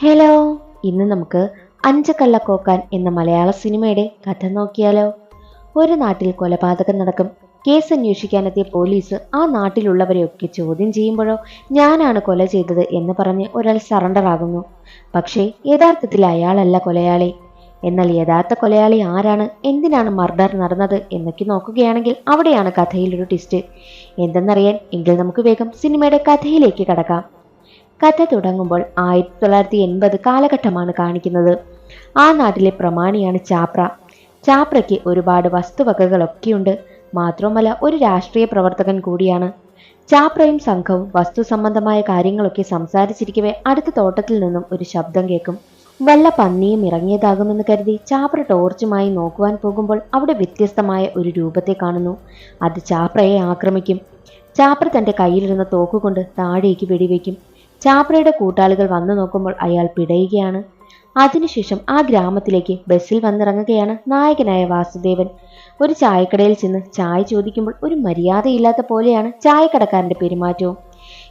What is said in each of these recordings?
Hello ഇന്ന് നമുക്ക് അഞ്ചക്കള്ളക്കോക്കാൻ എന്ന മലയാള സിനിമയുടെ കഥ നോക്കിയാലോ. ഒരു നാട്ടിൽ കൊലപാതകം നടക്കും. കേസ് അന്വേഷിക്കാനെത്തിയ പോലീസ് ആ നാട്ടിലുള്ളവരെയൊക്കെ ചോദ്യം ചെയ്യുമ്പോഴോ ഞാനാണ് കൊല ചെയ്തത് എന്ന് പറഞ്ഞ് ഒരാൾ സറണ്ടർ ആകുന്നു. പക്ഷേ യഥാർത്ഥത്തിൽ അയാളല്ല കൊലയാളി. എന്നാൽ യഥാർത്ഥ കൊലയാളി ആരാണ്? എന്തിനാണ് മർഡർ നടന്നത് എന്നൊക്കെ നോക്കുകയാണെങ്കിൽ അവിടെയാണ് കഥയിലൊരു ട്വിസ്റ്റ് എന്തെന്നറിയാൻ എങ്കിൽ നമുക്ക് വേഗം സിനിമയുടെ കഥയിലേക്ക് കടക്കാം. കഥ തുടങ്ങുമ്പോൾ ആയിരത്തി തൊള്ളായിരത്തി എൺപത് കാലഘട്ടമാണ് കാണിക്കുന്നത്. ആ നാട്ടിലെ പ്രമാണിയാണ് ചാപ്ര. ചാപ്രയ്ക്ക് ഒരുപാട് വസ്തുവകകളൊക്കെയുണ്ട്. മാത്രവുമല്ല ഒരു രാഷ്ട്രീയ പ്രവർത്തകൻ കൂടിയാണ്. ചാപ്രയും സംഘവും വസ്തു സംബന്ധമായ കാര്യങ്ങളൊക്കെ സംസാരിച്ചിരിക്കവേ അടുത്ത തോട്ടത്തിൽ നിന്നും ഒരു ശബ്ദം കേൾക്കും. വല്ല പന്നിയും ഇറങ്ങിയതാകുമെന്ന് കരുതി ചാപ്ര ടോർച്ചുമായി നോക്കുവാൻ പോകുമ്പോൾ അവിടെ വ്യത്യസ്തമായ ഒരു രൂപത്തെ കാണുന്നു. അത് ചാപ്രയെ ആക്രമിക്കും. ചാപ്ര തന്റെ കയ്യിലിരുന്ന തോക്കുകൊണ്ട് താഴേക്ക് വെടിവെക്കും. ചാപ്രയുടെ കൂട്ടാളികൾ വന്നു നോക്കുമ്പോൾ അയാൾ പിടയുകയാണ്. അതിനുശേഷം ആ ഗ്രാമത്തിലേക്ക് ബസ്സിൽ വന്നിറങ്ങുകയാണ് നായകനായ വാസുദേവൻ. ഒരു ചായക്കടയിൽ ചെന്ന് ചായ ചോദിക്കുമ്പോൾ ഒരു മര്യാദയില്ലാത്ത പോലെയാണ് ചായക്കടക്കാരന്റെ പെരുമാറ്റവും.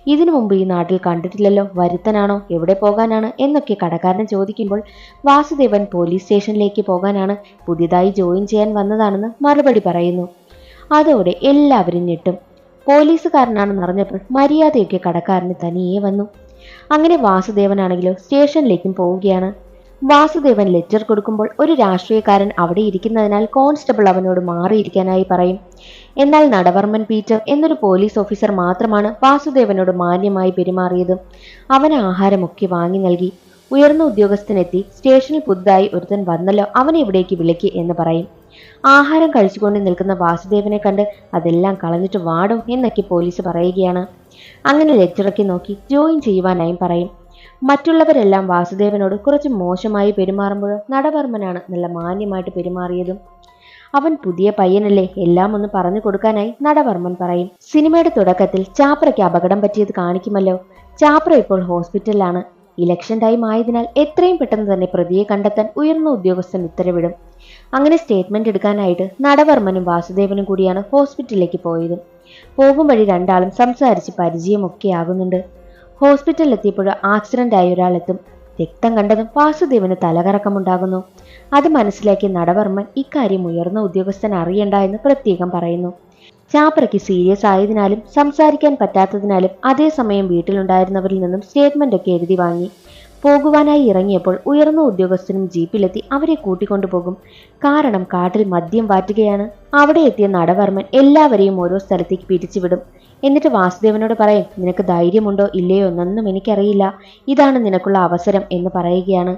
ഇതിനു മുമ്പ് ഈ നാട്ടിൽ കണ്ടിട്ടില്ലല്ലോ വരുത്തനാണോ എവിടെ പോകാനാണ് എന്നൊക്കെ കടക്കാരൻ ചോദിക്കുമ്പോൾ വാസുദേവൻ പോലീസ് സ്റ്റേഷനിലേക്ക് പോകാനാണ് പുതിയതായി ജോയിൻ ചെയ്യാൻ വന്നതാണെന്ന് മറുപടി പറയുന്നു. അതോടെ എല്ലാവരും ഞെട്ടും. പോലീസുകാരനാണെന്ന് അറിഞ്ഞപ്പോൾ മര്യാദയൊക്കെ കടക്കാരന് തനിയെ വന്നു. അങ്ങനെ വാസുദേവനാണെങ്കിലോ സ്റ്റേഷനിലേക്കും പോവുകയാണ്. വാസുദേവൻ ലെറ്റർ കൊടുക്കുമ്പോൾ ഒരു രാഷ്ട്രീയക്കാരൻ അവിടെ ഇരിക്കുന്നതിനാൽ കോൺസ്റ്റബിൾ അവനോട് മാറിയിരിക്കാനായി പറയും. എന്നാൽ നടവർമ്മൻ പീറ്റർ എന്നൊരു പോലീസ് ഓഫീസർ മാത്രമാണ് വാസുദേവനോട് മാന്യമായി പെരുമാറിയത്. അവൻ ആഹാരമൊക്കെ വാങ്ങി നൽകി. ഉയർന്ന ഉദ്യോഗസ്ഥനെത്തി സ്റ്റേഷനിൽ പുതുതായി ഒരുത്തൻ വന്നല്ലോ അവനെ ഇവിടേക്ക് വിളിക്ക് എന്ന് പറയും. ആഹാരം കഴിച്ചുകൊണ്ട് നിൽക്കുന്ന വാസുദേവനെ കണ്ട് അതെല്ലാം കളഞ്ഞിട്ട് വാടും എന്നൊക്കെ പോലീസ് പറയുകയാണ്. അങ്ങനെ ലെറ്ററൊക്കെ നോക്കി ജോയിൻ ചെയ്യുവാനായും പറയും. മറ്റുള്ളവരെല്ലാം വാസുദേവനോട് കുറച്ച് മോശമായി പെരുമാറുമ്പോൾ നടവർമ്മനാണ് നല്ല മാന്യമായിട്ട് പെരുമാറിയതും. അവൻ പുതിയ പയ്യനല്ലേ എല്ലാം ഒന്ന് പറഞ്ഞു കൊടുക്കാനായി നടവർമ്മൻ പറയും. സിനിമയുടെ തുടക്കത്തിൽ ചാപ്രയ്ക്ക് അപകടം പറ്റിയത് കാണിക്കുമല്ലോ. ചാപ്ര ഇപ്പോൾ ഹോസ്പിറ്റലിലാണ്. ഇലക്ഷൻ ടൈം ആയതിനാൽ എത്രയും പെട്ടെന്ന് തന്നെ പ്രതിയെ കണ്ടെത്താൻ ഉയർന്ന ഉദ്യോഗസ്ഥൻ ഉത്തരവിടും. അങ്ങനെ സ്റ്റേറ്റ്മെന്റ് എടുക്കാനായിട്ട് നടവർമ്മനും വാസുദേവനും കൂടിയാണ് ഹോസ്പിറ്റലിലേക്ക് പോയത്. പോകും വഴി രണ്ടാളും സംസാരിച്ച് പരിചയമൊക്കെ ആകുന്നുണ്ട് ഹോസ്പിറ്റലിൽ എത്തിയപ്പോൾ ആക്സിഡന്റ് ആയ ഒരാളെത്തും രക്തം കണ്ടതും വാസുദേവന് തലകറക്കമുണ്ടാകുന്നു അത് മനസ്സിലാക്കിയ നടവർമ്മൻ ഇക്കാര്യം ഉയർന്ന ഉദ്യോഗസ്ഥൻ അറിയണ്ട എന്ന് പ്രത്യേകം പറയുന്നു. ചാപ്രയ്ക്ക് സീരിയസ് ആയതിനാലും സംസാരിക്കാൻ പറ്റാത്തതിനാലും അതേസമയം വീട്ടിലുണ്ടായിരുന്നവരിൽ നിന്നും സ്റ്റേറ്റ്മെന്റ് ഒക്കെ എഴുതി വാങ്ങി. പോകുവാനായി ഇറങ്ങിയപ്പോൾ ഉയർന്ന ഉദ്യോഗസ്ഥനും ജീപ്പിലെത്തി അവരെ കൂട്ടിക്കൊണ്ടുപോകും കാരണം കാട്ടിൽ മദ്യം വാറ്റുകയാണ്. അവിടെ എത്തിയ നടവർമ്മൻ എല്ലാവരെയും ഓരോ സ്ഥലത്തേക്ക് പിരിച്ചുവിടും എന്നിട്ട് വാസുദേവനോട് പറയും നിനക്ക് ധൈര്യമുണ്ടോ ഇല്ലയോ എന്നൊന്നും എനിക്കറിയില്ല. ഇതാണ് നിനക്കുള്ള അവസരം എന്ന് പറയുകയാണ്.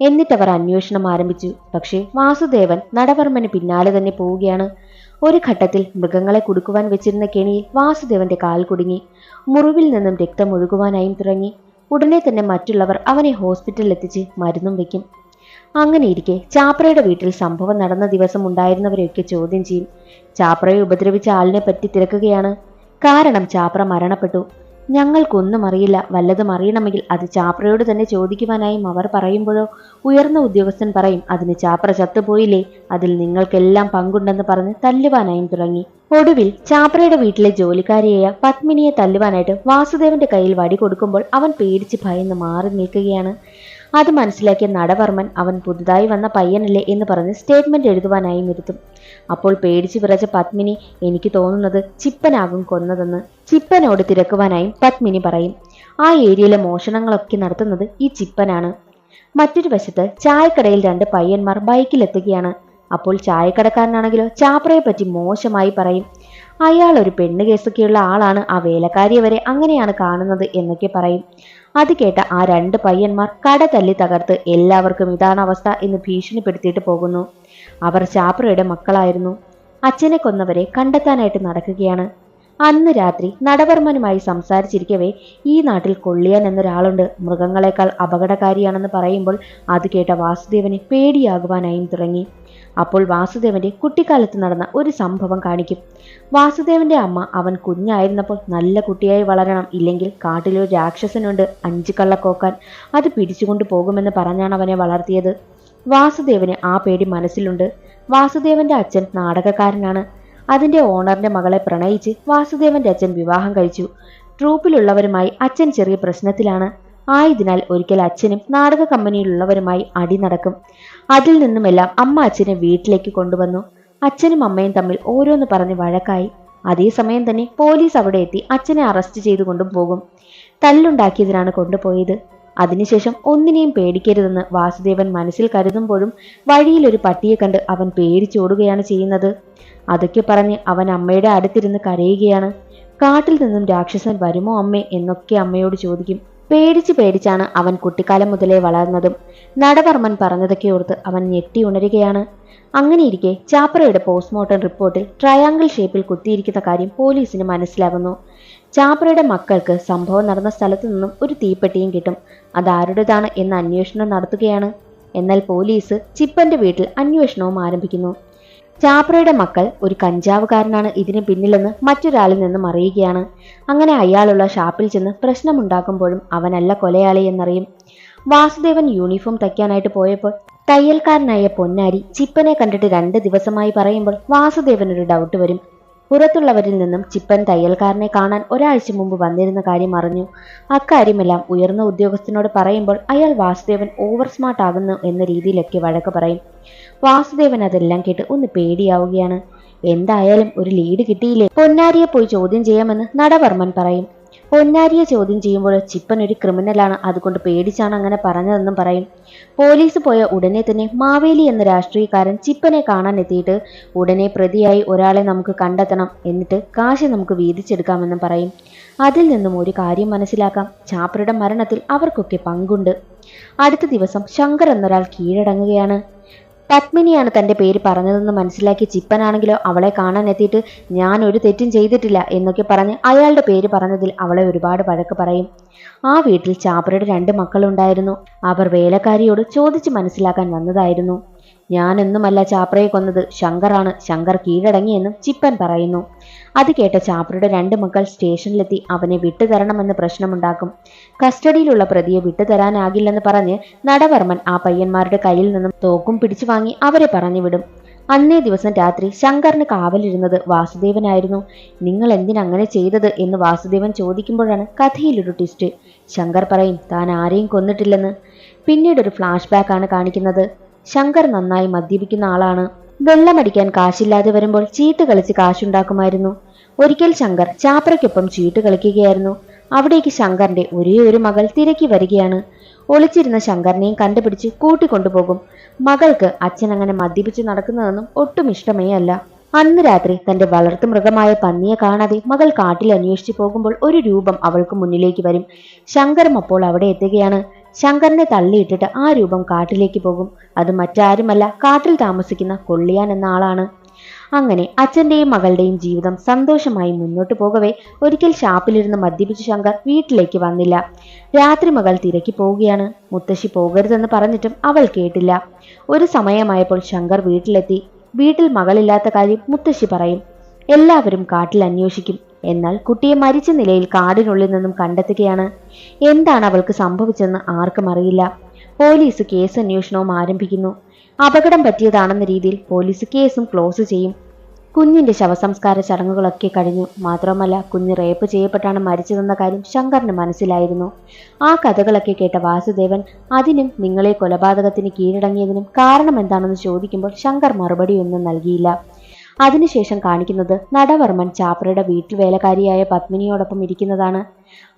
എന്നിട്ടവർ അന്വേഷണം ആരംഭിച്ചു. പക്ഷേ വാസുദേവൻ നടവർമ്മന് പിന്നാലെ തന്നെ പോവുകയാണ്. ഒരു ഘട്ടത്തിൽ മൃഗങ്ങളെ കുടുക്കുവാൻ വെച്ചിരുന്ന കെണിയിൽ വാസുദേവന്റെ കാൽ കുടുങ്ങി. മുറിവിൽ നിന്നും രക്തം ഒഴുകുവാനായും തുടങ്ങി ഉടനെ തന്നെ മറ്റുള്ളവർ അവനെ ഹോസ്പിറ്റലിൽ എത്തിച്ച് മരുന്നും വെക്കും. അങ്ങനെയിരിക്കെ ചാപ്രയുടെ വീട്ടിൽ സംഭവം നടന്ന ദിവസം ഉണ്ടായിരുന്നവരെയൊക്കെ ചോദ്യം ചെയ്യും. ചാപ്രയെ ഉപദ്രവിച്ച ആളിനെ പറ്റി തിരക്കുകയാണ്. കാരണം ചാപ്ര മരണപ്പെട്ടു. ഞങ്ങൾക്കൊന്നും അറിയില്ല. വല്ലതും അറിയണമെങ്കിൽ അത് ചാപ്രയോട് തന്നെ ചോദിക്കുവാനായും അവർ പറയുമ്പോഴോ ഉയർന്ന ഉദ്യോഗസ്ഥൻ പറയും അതിന് ചാപ്ര ചത്തുപോയില്ലേ? അതിൽ നിങ്ങൾക്കെല്ലാം പങ്കുണ്ടെന്ന് പറഞ്ഞ് തല്ലുവാനായും തുടങ്ങി. ഒടുവിൽ ചാപ്രയുടെ വീട്ടിലെ ജോലിക്കാരിയായ പത്മിനിയെ തല്ലുവാനായിട്ട് വാസുദേവന്റെ കയ്യിൽ വടി കൊടുക്കുമ്പോൾ അവൻ പേടിച്ച് ഭയന്ന് മാറി നിൽക്കുകയാണ്. അത് മനസ്സിലാക്കിയ നടവർമ്മൻ അവൻ പുതുതായി വന്ന പയ്യനല്ലേ എന്ന് പറഞ്ഞ് സ്റ്റേറ്റ്മെന്റ് എഴുതുവാനായി ഇരുത്തും അപ്പോൾ പേടിച്ചു വിറച്ച പത്മിനി എനിക്ക് തോന്നുന്നത് ചിപ്പനാകും കൊന്നതെന്ന് ചിപ്പനോട് തിരക്കുവാനായി പത്മിനി പറയും. ആ ഏരിയയിലെ മോഷണങ്ങളൊക്കെ നടത്തുന്നത് ഈ ചിപ്പനാണ്. മറ്റൊരു വശത്ത് ചായക്കടയിൽ രണ്ട് പയ്യന്മാർ ബൈക്കിലെത്തുകയാണ്. അപ്പോൾ ചായക്കടക്കാരനാണെങ്കിലോ ചാപ്രയെ പറ്റി മോശമായി പറയും. അയാൾ ഒരു പെണ്ണ് കേസൊക്കെയുള്ള ആളാണ് ആ വേലക്കാരിയെ വരെ അങ്ങനെയാണ് കാണുന്നത് എന്നൊക്കെ പറയും. അത് കേട്ട ആ രണ്ട് പയ്യന്മാർ കട തല്ലി തകർത്ത് എല്ലാവർക്കും ഇതാണ് അവസ്ഥ എന്ന് ഭീഷണിപ്പെടുത്തിയിട്ട് പോകുന്നു. അവർ ചാപ്രയുടെ മക്കളായിരുന്നു. അച്ഛനെ കൊന്നവരെ കണ്ടെത്താനായിട്ട് നടക്കുകയാണ്. അന്ന് രാത്രി നടവർമ്മനുമായി സംസാരിച്ചിരിക്കവേ ഈ നാട്ടിൽ കൊള്ളിയാൻ എന്നൊരാളുണ്ട്. മൃഗങ്ങളെക്കാൾ അപകടകാരിയാണെന്ന് പറയുമ്പോൾ അത് കേട്ട വാസുദേവന് പേടിയാകുവാനായും തുടങ്ങി. അപ്പോൾ വാസുദേവന്റെ കുട്ടിക്കാലത്ത് നടന്ന ഒരു സംഭവം കാണിക്കും. വാസുദേവന്റെ അമ്മ അവൻ കുഞ്ഞായിരുന്നപ്പോൾ നല്ല കുട്ടിയായി വളരണം. ഇല്ലെങ്കിൽ കാട്ടിലൊരു രാക്ഷസനുണ്ട് അഞ്ചു കള്ളക്കോക്കാൻ. അത് പിടിച്ചുകൊണ്ട് പോകുമെന്ന് പറഞ്ഞാണ് അവനെ വളർത്തിയത്. വാസുദേവന് ആ പേടി മനസ്സിലുണ്ട്. വാസുദേവന്റെ അച്ഛൻ നാടകക്കാരനാണ്. അതിന്റെ ഓണറിന്റെ മകളെ പ്രണയിച്ച് വാസുദേവന്റെ അച്ഛൻ വിവാഹം കഴിച്ചു. ട്രൂപ്പിലുള്ളവരുമായി അച്ഛൻ ചെറിയ പ്രശ്നത്തിലാണ്. ആയതിനാൽ ഒരിക്കൽ അച്ഛനും നാടക കമ്പനിയിലുള്ളവരുമായി അടി നടക്കും. അതിൽ നിന്നുമെല്ലാം അമ്മ അച്ഛനെ വീട്ടിലേക്ക് കൊണ്ടുവന്നു. അച്ഛനും അമ്മയും തമ്മിൽ ഓരോന്ന് പറഞ്ഞ് വഴക്കായി. അതേസമയം തന്നെ പോലീസ് അവിടെ എത്തി അച്ഛനെ അറസ്റ്റ് ചെയ്തു കൊണ്ടുപോകും തല്ലുണ്ടാക്കിയതിനാണ് കൊണ്ടുപോയത്. അതിനുശേഷം ഒന്നിനെയും പേടിക്കരുതെന്ന് വാസുദേവൻ മനസ്സിൽ കരുതുമ്പോഴും വഴിയിൽ ഒരു പട്ടിയെ കണ്ട് അവൻ പേടിച്ചോടുകയാണ് ചെയ്യുന്നത്. അതൊക്കെ പറഞ്ഞ് അവൻ അമ്മയുടെ അടുത്തിരുന്ന് കരയുകയാണ്. കാട്ടിൽ നിന്നും രാക്ഷസൻ വരുമോ അമ്മേ എന്നൊക്കെ അമ്മയോട് ചോദിക്കും. പേടിച്ച് പേടിച്ചാണ് അവൻ കുട്ടിക്കാലം മുതലേ വളർന്നതും. നടവർമ്മൻ പറഞ്ഞതൊക്കെ ഓർത്ത് അവൻ ഞെട്ടി ഉണരുകയാണ്. അങ്ങനെയിരിക്കെ ചാപ്രയുടെ പോസ്റ്റ്മോർട്ടം റിപ്പോർട്ടിൽ ട്രയാങ്കിൾ ഷേപ്പിൽ കുത്തിയിരിക്കുന്ന കാര്യം പോലീസിന് മനസ്സിലാകുന്നു ചാപ്രയുടെ മക്കൾക്ക് സംഭവം നടന്ന സ്ഥലത്തു നിന്നും ഒരു തീപ്പെട്ടിയും കിട്ടും. അതാരുടേതാണ് എന്ന് അന്വേഷണം നടത്തുകയാണ്. എന്നാൽ പോലീസ് ചിപ്പന്റെ വീട്ടിൽ അന്വേഷണവും ആരംഭിക്കുന്നു. ചാപ്രയുടെ മക്കൾ ഒരു കഞ്ചാവുകാരനാണ് ഇതിന് പിന്നിലെന്ന് മറ്റൊരാളിൽ നിന്നും അറിയുകയാണ്. അങ്ങനെ അയാളുള്ള ഷാപ്പിൽ ചെന്ന് പ്രശ്നമുണ്ടാക്കുമ്പോഴും അവനല്ല കൊലയാളി എന്നറിയും. വാസുദേവൻ യൂണിഫോം തയ്ക്കാനായിട്ട് പോയപ്പോൾ തയ്യൽക്കാരനായ പൊന്നാരി ചിപ്പനെ കണ്ടിട്ട് രണ്ട് ദിവസമായി പറയുമ്പോൾ വാസുദേവനൊരു ഡൗട്ട് വരും. പുറത്തുള്ളവരിൽ നിന്നും ചിപ്പൻ തയ്യൽക്കാരനെ കാണാൻ ഒരാഴ്ച മുമ്പ് വന്നിരുന്ന കാര്യം അറിഞ്ഞു. അക്കാര്യമെല്ലാം ഉയർന്ന ഉദ്യോഗസ്ഥനോട് പറയുമ്പോൾ അയാൾ വാസുദേവൻ ഓവർ സ്മാർട്ട് ആകുന്നു എന്ന രീതിയിലൊക്കെ വഴക്ക് പറയും. വാസുദേവൻ അതെല്ലാം കേട്ട് ഒന്ന് പേടിയാവുകയാണ്. എന്തായാലും ഒരു ലീഡ് കിട്ടിയില്ലേ? പൊന്നാരിയെ പോയി ചോദ്യം ചെയ്യാമെന്ന് നടവർമ്മൻ പറയും. പൊന്നാരിയെ ചോദ്യം ചെയ്യുമ്പോൾ ചിപ്പൻ ഒരു ക്രിമിനലാണ്. അതുകൊണ്ട് പേടിച്ചാണ് അങ്ങനെ പറഞ്ഞതെന്നും പറയും. പോലീസ് പോയ ഉടനെ തന്നെ മാവേലി എന്ന രാഷ്ട്രീയക്കാരൻ ചിപ്പനെ കാണാൻ എത്തിയിട്ട് ഉടനെ പ്രതിയായി ഒരാളെ നമുക്ക് കണ്ടെത്തണം. എന്നിട്ട് കാശ് നമുക്ക് വീതിച്ചെടുക്കാമെന്നും പറയും. അതിൽ നിന്നും ഒരു കാര്യം മനസ്സിലാക്കാം. ചാപ്രയുടെ മരണത്തിൽ അവർക്കൊക്കെ പങ്കുണ്ട്. അടുത്ത ദിവസം ശങ്കർ എന്നൊരാൾ കീഴടങ്ങുകയാണ്. പത്മിനിയാണ് തന്റെ പേര് പറഞ്ഞതെന്ന് മനസ്സിലാക്കി ചിപ്പനാണെങ്കിലോ അവളെ കാണാൻ എത്തിയിട്ട് ഞാൻ ഒരു തെറ്റും ചെയ്തിട്ടില്ല എന്നൊക്കെ പറഞ്ഞ് അയാളുടെ പേര് പറഞ്ഞതിൽ അവളെ ഒരുപാട് വഴക്ക് പറയും. ആ വീട്ടിൽ ചാപ്പറയുടെ രണ്ട് മക്കളുണ്ടായിരുന്നു. അവർ വേലക്കാരിയോട് ചോദിച്ച് മനസ്സിലാക്കാൻ വന്നതായിരുന്നു. ഞാനൊന്നുമല്ല ചാപ്രയെ കൊന്നത്. ശങ്കറാണ്. ശങ്കർ കീഴടങ്ങിയെന്നും ചിപ്പൻ പറയുന്നു. അത് കേട്ട ചാപ്രയുടെ രണ്ട് മക്കൾ സ്റ്റേഷനിലെത്തി അവനെ വിട്ടുതരണമെന്ന് പ്രശ്നമുണ്ടാക്കും. കസ്റ്റഡിയിലുള്ള പ്രതിയെ വിട്ടുതരാനാകില്ലെന്ന് പറഞ്ഞ് നടവർമ്മൻ ആ പയ്യന്മാരുടെ കയ്യിൽ നിന്നും തോക്കും പിടിച്ചു വാങ്ങി അവരെ പറഞ്ഞുവിടും. അന്നേ ദിവസം രാത്രി ശങ്കറിന് കാവലിരുന്നത് വാസുദേവനായിരുന്നു. നിങ്ങൾ എന്തിനങ്ങനെ ചെയ്തത്? എന്ന് വാസുദേവൻ ചോദിക്കുമ്പോഴാണ് കഥയിലൊരു ട്വിസ്റ്റ് ശങ്കർ പറയും താൻ ആരെയും കൊന്നിട്ടില്ലെന്ന്. പിന്നീട് ഒരു ഫ്ലാഷ് ബാക്ക് ആണ് കാണിക്കുന്നത്. ശങ്കർ നന്നായി മദ്യപിക്കുന്ന ആളാണ്. വെള്ളമടിക്കാൻ കാശില്ലാതെ വരുമ്പോൾ ചീട്ട് കളിച്ച് കാശുണ്ടാക്കുമായിരുന്നു. ഒരിക്കൽ ശങ്കർ ചാപ്രയ്ക്കൊപ്പം ചീട്ട് കളിക്കുകയായിരുന്നു. അവിടേക്ക് ശങ്കറിന്റെ ഒരേ ഒരു മകൾ തിരക്കി വരികയാണ്. ഒളിച്ചിരുന്ന ശങ്കറിനെയും കണ്ടുപിടിച്ച് കൂട്ടിക്കൊണ്ടുപോകും. മകൾക്ക് അച്ഛൻ അങ്ങനെ മദ്യപിച്ച് നടക്കുന്നതൊന്നും ഒട്ടും ഇഷ്ടമേ അല്ല. അന്ന് രാത്രി തന്റെ വളർത്തു മൃഗമായ പന്നിയെ കാണാതെ മകൾ കാട്ടിൽ അന്വേഷിച്ചു പോകുമ്പോൾ ഒരു രൂപം അവൾക്ക് മുന്നിലേക്ക് വരും. ശങ്കറും അപ്പോൾ അവിടെ എത്തുകയാണ്. ശങ്കറിനെ തള്ളിയിട്ടിട്ട് ആ രൂപം കാട്ടിലേക്ക് പോകും. അത് മറ്റാരുമല്ല കാട്ടിൽ താമസിക്കുന്ന കൊള്ളിയാൻ എന്ന ആളാണ്. അങ്ങനെ അച്ഛന്റെയും മകളുടെയും ജീവിതം സന്തോഷമായി മുന്നോട്ട് പോകവേ ഒരിക്കൽ ഷാപ്പിലിരുന്ന് മദ്യപിച്ച ശങ്കർ വീട്ടിലേക്ക് വന്നില്ല. രാത്രി മകൾ തിരക്കി പോവുകയാണ്. മുത്തശ്ശി പോകരുതെന്ന് പറഞ്ഞിട്ടും അവൾ കേട്ടില്ല. ഒരു സമയമായപ്പോൾ ശങ്കർ വീട്ടിലെത്തി. വീട്ടിൽ മകളില്ലാത്ത കാര്യം മുത്തശ്ശി പറയും. എല്ലാവരും കാട്ടിൽ അന്വേഷിക്കും. എന്നാൽ കുട്ടിയെ മരിച്ച നിലയിൽ കാടിനുള്ളിൽ നിന്നും കണ്ടെത്തുകയാണ്. എന്താണ് അവൾക്ക് സംഭവിച്ചെന്ന് ആർക്കും അറിയില്ല. പോലീസ് കേസ് അന്വേഷണവും ആരംഭിക്കുന്നു. അപകടം പറ്റിയതാണെന്ന രീതിയിൽ പോലീസ് കേസും ക്ലോസ് ചെയ്യും. കുഞ്ഞിന്റെ ശവസംസ്കാര ചടങ്ങുകളൊക്കെ കഴിഞ്ഞു. മാത്രമല്ല കുഞ്ഞ് റേപ്പ് ചെയ്യപ്പെട്ടാണ് മരിച്ചതെന്ന കാര്യം ശങ്കറിന് മനസ്സിലായിരുന്നു. ആ കഥകളൊക്കെ കേട്ട വാസുദേവൻ അതിനും നിങ്ങളെ കൊലപാതകത്തിന് കീഴടങ്ങിയതിനും കാരണം എന്താണെന്ന് ചോദിക്കുമ്പോൾ ശങ്കർ മറുപടിയൊന്നും നൽകിയില്ല. അതിനുശേഷം കാണിക്കുന്നത് നടവർമ്മൻ ചാപ്രയുടെ വീട്ടിൽ വേലക്കാരിയായ പത്മിനിയോടൊപ്പം ഇരിക്കുന്നതാണ്.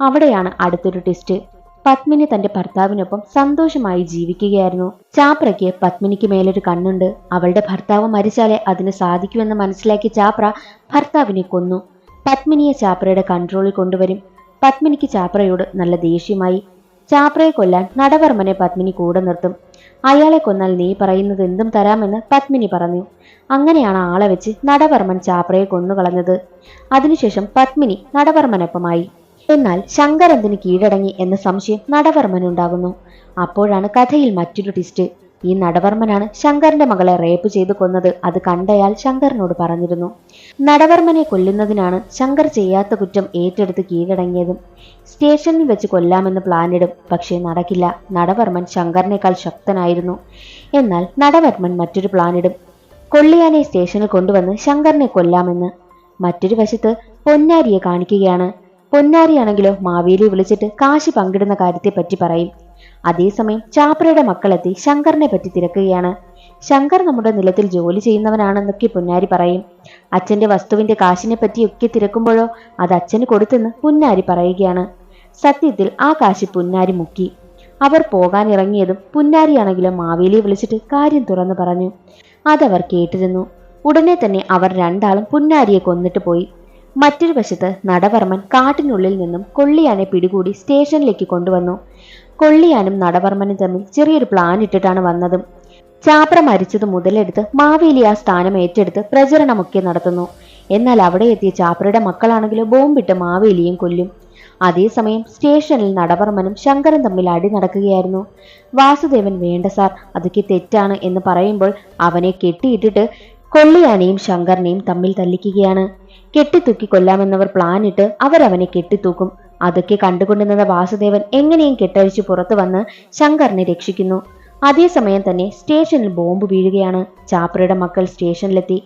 അവിടെയാണ് അടുത്തൊരു ട്വിസ്റ്റ് പത്മിനി തന്റെ ഭർത്താവിനൊപ്പം സന്തോഷമായി ജീവിക്കുകയായിരുന്നു. ചാപ്രയ്ക്ക് പത്മിനിക്ക് മേലൊരു കണ്ണുണ്ട്. അവളുടെ ഭർത്താവ് മരിച്ചാലേ അതിന് സാധിക്കുമെന്ന് മനസ്സിലാക്കിയ ചാപ്ര ഭർത്താവിനെ കൊന്നു. പത്മിനിയെ ചാപ്രയുടെ കൺട്രോളിൽ കൊണ്ടുവരും. പത്മിനിക്ക് ചാപ്രയോട് നല്ല ദേഷ്യമായി. ചാപ്രയെ കൊല്ലാൻ നടവർമ്മനെ പത്മിനി കൂടെ നിർത്തും. അയാളെ കൊന്നാൽ നീ പറയുന്നത് എന്തും തരാമെന്ന് പത്മിനി പറഞ്ഞു. അങ്ങനെയാണ് ആളെ വെച്ച് നടവർമ്മൻ ചാപ്രയെ കൊന്നുകളഞ്ഞത്. അതിനുശേഷം പത്മിനി നടവർമ്മനൊപ്പമായി. എന്നാൽ ശങ്കർ എന്തിന് കീഴടങ്ങി എന്ന സംശയം നടവർമ്മനുണ്ടാകുന്നു. അപ്പോഴാണ് കഥയിൽ മറ്റൊരു ട്വിസ്റ്റ് ഈ നടവർമ്മനാണ് ശങ്കറിന്റെ മകളെ റേപ്പ് ചെയ്ത് കൊന്നത് അത് കണ്ടയാൾ ശങ്കറിനോട് പറഞ്ഞിരുന്നു. നടവർമ്മനെ കൊല്ലുന്നതിനാണ് ശങ്കർ ചെയ്യാത്ത കുറ്റം ഏറ്റെടുത്ത് കീഴടങ്ങിയതും. സ്റ്റേഷനിൽ വെച്ച് കൊല്ലാമെന്ന് പ്ലാനിടും പക്ഷേ നടക്കില്ല. നടവർമ്മൻ ശങ്കറിനേക്കാൾ ശക്തനായിരുന്നു. എന്നാൽ നടവർമ്മൻ മറ്റൊരു പ്ലാനിടും കൊള്ളിയാനെ സ്റ്റേഷനിൽ കൊണ്ടുവന്ന് ശങ്കറിനെ കൊല്ലാമെന്ന്. മറ്റൊരു വശത്ത് പൊന്നാരിയെ കാണിക്കുകയാണ്. പൊന്നാരിയാണെങ്കിലോ മാവേലിയെ വിളിച്ചിട്ട് കാശി പങ്കിടുന്ന കാര്യത്തെപ്പറ്റി പറയും. അതേസമയം ചാപ്രയുടെ മക്കളെത്തി ശങ്കറിനെ പറ്റി തിരക്കുകയാണ്. ശങ്കർ നമ്മുടെ നിലത്തിൽ ജോലി ചെയ്യുന്നവനാണെന്നൊക്കെ പൊന്നാരി പറയും. അച്ഛന്റെ വസ്തുവിന്റെ കാശിനെ പറ്റിയൊക്കെ തിരക്കുമ്പോഴോ അത് അച്ഛന് കൊടുത്തെന്ന് പുന്നാരി പറയുകയാണ്. സത്യത്തിൽ ആ കാശി പുന്നാരി മുക്കി. അവർ പോകാൻ ഇറങ്ങിയതും പുന്നാരിയാണെങ്കിലും മാവേലിയെ വിളിച്ചിട്ട് കാര്യം തുറന്നു പറഞ്ഞു. അതവർ കേട്ടിരുന്നു. ഉടനെ തന്നെ അവർ രണ്ടാളും പുന്നാരിയെ കൊന്നിട്ട് പോയി. മറ്റൊരു വശത്ത് നടവർമ്മൻ കാട്ടിനുള്ളിൽ നിന്നും കൊള്ളിയാനെ പിടികൂടി സ്റ്റേഷനിലേക്ക് കൊണ്ടുവന്നു. കൊള്ളിയാനും നടവർമ്മനും തമ്മിൽ ചെറിയൊരു പ്ലാൻ ഇട്ടിട്ടാണ് വന്നതും. ചാപ്ര മരിച്ചത് മുതലെടുത്ത് മാവേലി ആ സ്ഥാനം ഏറ്റെടുത്ത് പ്രചരണമൊക്കെ നടത്തുന്നു. എന്നാൽ അവിടെ എത്തിയ ചാപ്രയുടെ മക്കളാണെങ്കിലോ ബോംബിട്ട് മാവേലിയും കൊല്ലും. അതേസമയം സ്റ്റേഷനിൽ നടവർമ്മനും ശങ്കരൻ തമ്മിൽ അടി നടക്കുകയായിരുന്നു. വാസുദേവൻ വേണ്ട സാർ അതൊക്കെ തെറ്റാണ് എന്ന് പറയുമ്പോൾ അവനെ കെട്ടിയിട്ടിട്ട് കൊള്ളിയാനെയും ശങ്കറിനെയും തമ്മിൽ തല്ലിക്കുകയാണ്. കെട്ടിത്തൂക്കി കൊല്ലാമെന്നവർ പ്ലാനിട്ട് അവരവനെ കെട്ടിത്തൂക്കും. അതൊക്കെ കണ്ടുകൊണ്ടിരുന്ന വാസുദേവൻ എങ്ങനെയും കെട്ടഴിച്ച് പുറത്തു വന്ന് ശങ്കറിനെ രക്ഷിക്കുന്നു. അതേസമയം തന്നെ സ്റ്റേഷനിൽ ബോംബ് വീഴുകയാണ്. ചാപ്രയുടെ മക്കൾ സ്റ്റേഷനിലെത്തി.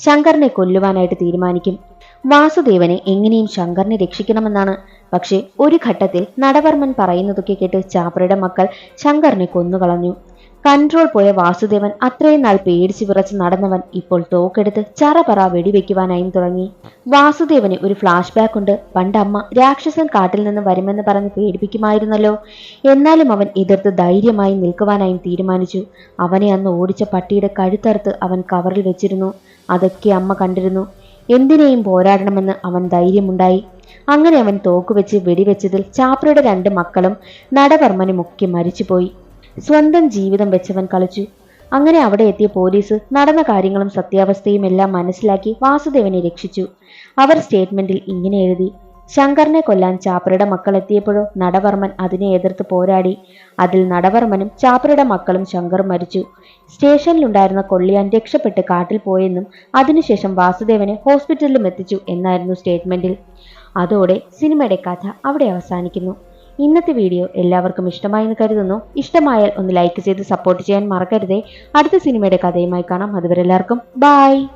ശങ്കറിനെ കൊല്ലുവാനായിട്ട് തീരുമാനിക്കും. വാസുദേവനെ എങ്ങനെയും ശങ്കറിനെ രക്ഷിക്കണമെന്നാണ്. പക്ഷേ ഒരു ഘട്ടത്തിൽ നടവർമ്മൻ പറയുന്നതൊക്കെ കേട്ട് ചാപ്രയുടെ മക്കൾ ശങ്കറിനെ കൊന്നുകളഞ്ഞു. കൺട്രോൾ പോയ വാസുദേവൻ അത്രയും നാൾ പേടിച്ചു വിറച്ച് നടന്നവൻ ഇപ്പോൾ തോക്കെടുത്ത് ചറപറ വെടിവെക്കുവാനായും തുടങ്ങി. വാസുദേവന് ഒരു ഫ്ലാഷ് ബാക്ക് ഉണ്ട്. പണ്ട് അമ്മ രാക്ഷസൻ കാട്ടിൽ നിന്ന് വരുമെന്ന് പറഞ്ഞ് പേടിപ്പിക്കുമായിരുന്നല്ലോ. എന്നാലും അവൻ എതിർത്ത് ധൈര്യമായി നിൽക്കുവാനായും തീരുമാനിച്ചു. അവനെ അന്ന് ഓടിച്ച പട്ടിയുടെ കഴുത്തറുത്ത് അവൻ കവറിൽ വെച്ചിരുന്നു. അതൊക്കെ അമ്മ കണ്ടിരുന്നു. എന്തിനേയും പോരാടണമെന്ന് അവൻ ധൈര്യമുണ്ടായി. അങ്ങനെ അവൻ തോക്കുവെച്ച് വെടിവെച്ചതിൽ ചാപ്രയുടെ രണ്ട് മക്കളും നടവർമ്മനുമൊക്കെ മരിച്ചുപോയി. സ്വന്തം ജീവിതം വെച്ചവൻ കളിച്ചു. അങ്ങനെ അവിടെ എത്തിയ പോലീസ് നടന്ന കാര്യങ്ങളും സത്യാവസ്ഥയും എല്ലാം മനസ്സിലാക്കി വാസുദേവനെ രക്ഷിച്ചു. അവർ സ്റ്റേറ്റ്മെന്റിൽ ഇങ്ങനെ എഴുതി ശങ്കറിനെ കൊല്ലാൻ ചാപ്രയുടെ മക്കൾ എത്തിയപ്പോഴോ നടവർമ്മൻ അതിനെ എതിർത്ത് പോരാടി. അതിൽ നടവർമ്മനും ചാപ്രയുടെ മക്കളും ശങ്കറും മരിച്ചു. സ്റ്റേഷനിലുണ്ടായിരുന്ന കൊള്ളിയാൻ രക്ഷപ്പെട്ട് കാട്ടിൽ പോയെന്നും അതിനുശേഷം വാസുദേവനെ ഹോസ്പിറ്റലിലും എത്തിച്ചു എന്നായിരുന്നു സ്റ്റേറ്റ്മെന്റിൽ. അതോടെ സിനിമയുടെ കഥ അവിടെ അവസാനിക്കുന്നു. ഇന്നത്തെ വീഡിയോ എല്ലാവർക്കും ഇഷ്ടമായെന്ന് കരുതുന്നു. ഇഷ്ടമായാൽ ഒന്ന് ലൈക്ക് ചെയ്ത് സപ്പോർട്ട് ചെയ്യാൻ മറക്കരുതേ. അടുത്ത സിനിമയുടെ കഥയുമായി കാണാം. അതുവരെ എല്ലാവർക്കും ബൈ